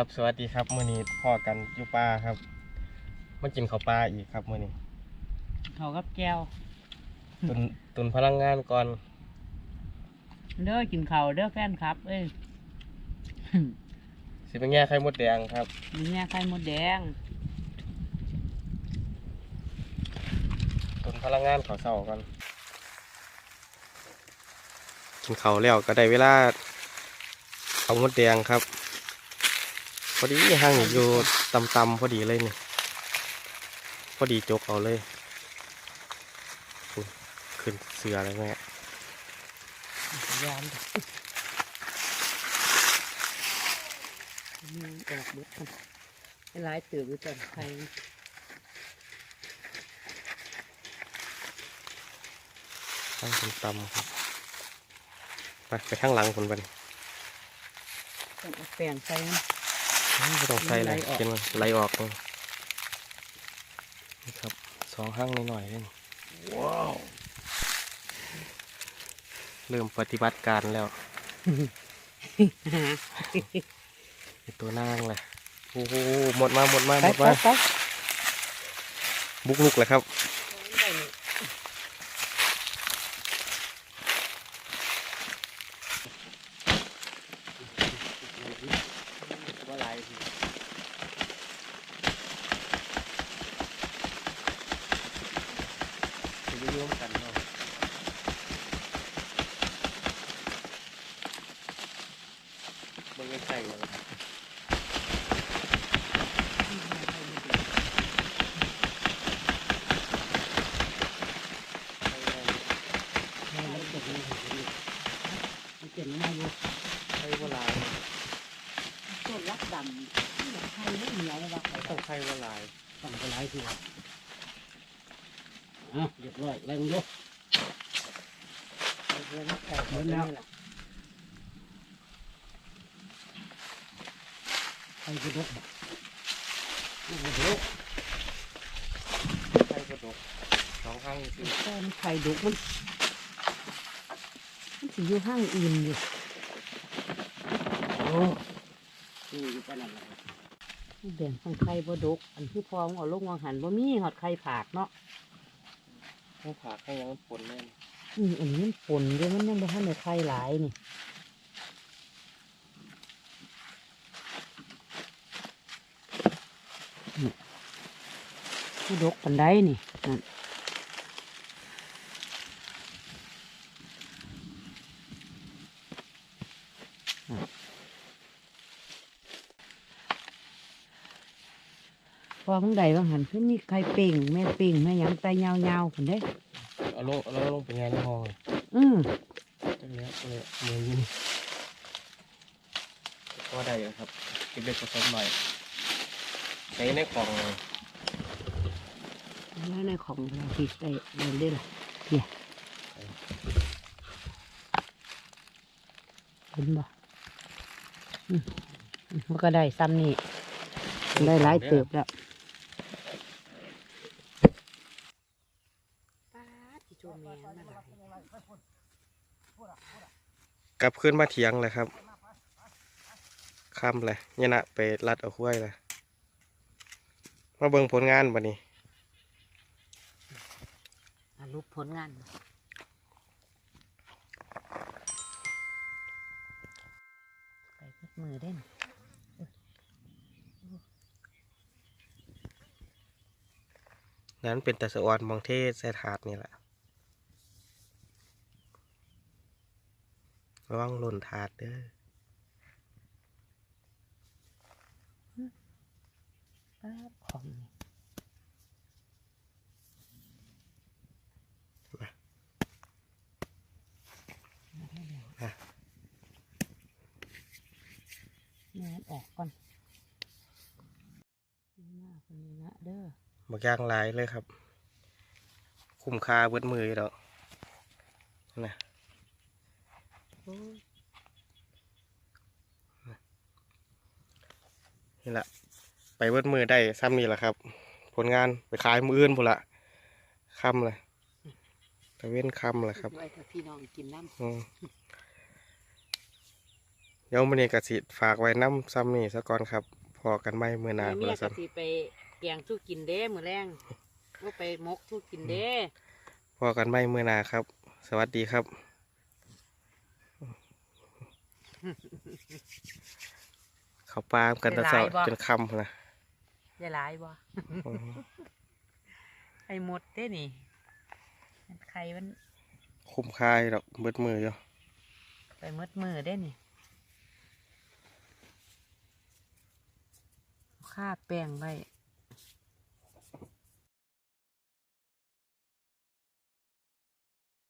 ครับ สวัสดีครับมื้อนี้พ่อกันอยู่ป่าครับมากินข้าวปลาอีกครับมื้อนี้เขากับแก้ว ตุนตุนพลังงานก่อนเด้อกินข้าวเด้อแฟนครับ เอ้ย สิเป็นแง่ไข่มดแดงครับมีแง่ไข่มดแดง ตุนพลังงานขอเศร้าก่อนกินข้าวแล้วก็ได้เวลาเอามดแดงครับ พอดีห้างนี่อยู่ตำๆพอดีเลยนี่พอดีจกเอาเลยอุ๊ยขึ้นเสือเลยแม่ยามมันออกเบิดกันให้หลายตื่นอยู่แต่ไข่ตั้งตำๆครับไปไปข้างหลังคนไปนี่ต้องเอาแป้งใส่มัน ไม่ต้องใส่เลยไหลออกกินมันไหลออกเลยนี่ครับสองห้างหน่อยๆนี่ว้าว เริ่มปฏิบัติการแล้วไอ้ตัวนั่งเลยโอ้โหหมดมาหมดมาไปหมดไปมาไปบุกลุกเลยครับ จะร่วมกันเนาะมันไม่ใช่เลยครับไม่ไม่มันเจ็บมันเจ็บมาอยู่ใช่ว่าลายต้นรักดำไข่ไม่เหนียวเลยว่ะต้องใช่ว่าลายต้องไปไล่ที่ว่า อะเรียบร้อยไล่มึงดูเพื่อนแข่งแล้วไข่กระดกกระดกใช่กระดกสองข้างคือแต่มันไข่ดุกมันมันสิอยู่ห้างอื่นอยู่โอ้นี่อยู่ปานนั้นแหละแบ่งของไข่บ่ดก อันที่พร้อมเอาลงวางหันบ่มีหอดไข่ผากเนาะ ต้องผ่าให้ยังมันปนแน่นอืมอันนี้มันปนเด้วยมันยังบ่ทันได้ไข่หลายนี่นี่ผู้ดกปันไดนี่นั่น พอมึงใดบางหันคือมีไข่เป่งแม่เป่งแม่หยังไตยาวๆคนเด้เอาลงเอาลงเป็นไงในห้องเลยอืมจังเนี้ยก็เลยมือยิงก็ได้อยู่ครับเก็บเล็กผสมใหม่ใช้ในกล่องแล้วในของเราที่ใส่เดินได้ล่ะเพียเห็นบ่อืมอืมมันก็ได้ซ้ำนี่ได้หลายเติบแล้วป้า ที่โจมแม่มาหลายกลับขึ้นมาเถียงเลยครับค่ำเลยเนี่ยนะไปรัดเอาห้วยเลยมาเบิ่งผลงานบัดนี้อะรูปผลงานมาไปเพิดมือเด่นนั้นเป็นแต่สะออนมองเทศใส่ถาดนี่แหละ ระวังหล่นถาดเด้อป้าบของนี่มาได้แล้วแม่ออกก่อนนี่หน้าคนนี้นะเด้อบักย่างหลายเลยครับ คุ้มค่าเบิดมือดอกนะโอ้ย นี่แหละ ไปเบิดมือได้ซ้ำนี่แหละครับ ผลงานไปขายมืออื่นพุ่นละค่ำเลยตะเว้นค่ำเลยครับไว้กับพี่น้องกินน้ำอืมดี๋ยวมื้อนี้ก็สิฝากไว้น้ำซ้ำนี่ซะก่อนครับ พอกันไม่มื้อหน้าแม่พุ่นเมียละก็ซั่นสิไปแกงสู้กินเด้มื้อแรงว่าไปมกสู้กินเด้พอกันไม่มื้อหน้าครับ สวัสดีครับ เขาปลามกันแตะเช้าจนค่ำพุ่นนะได้หลายบ่อืมไข่หมดเด้นี่มันไข่มันคุ้มค่าอยู่ดอกเบิดมืออยู่ไปหมดมือเด้นี่ค่าแป้งไว้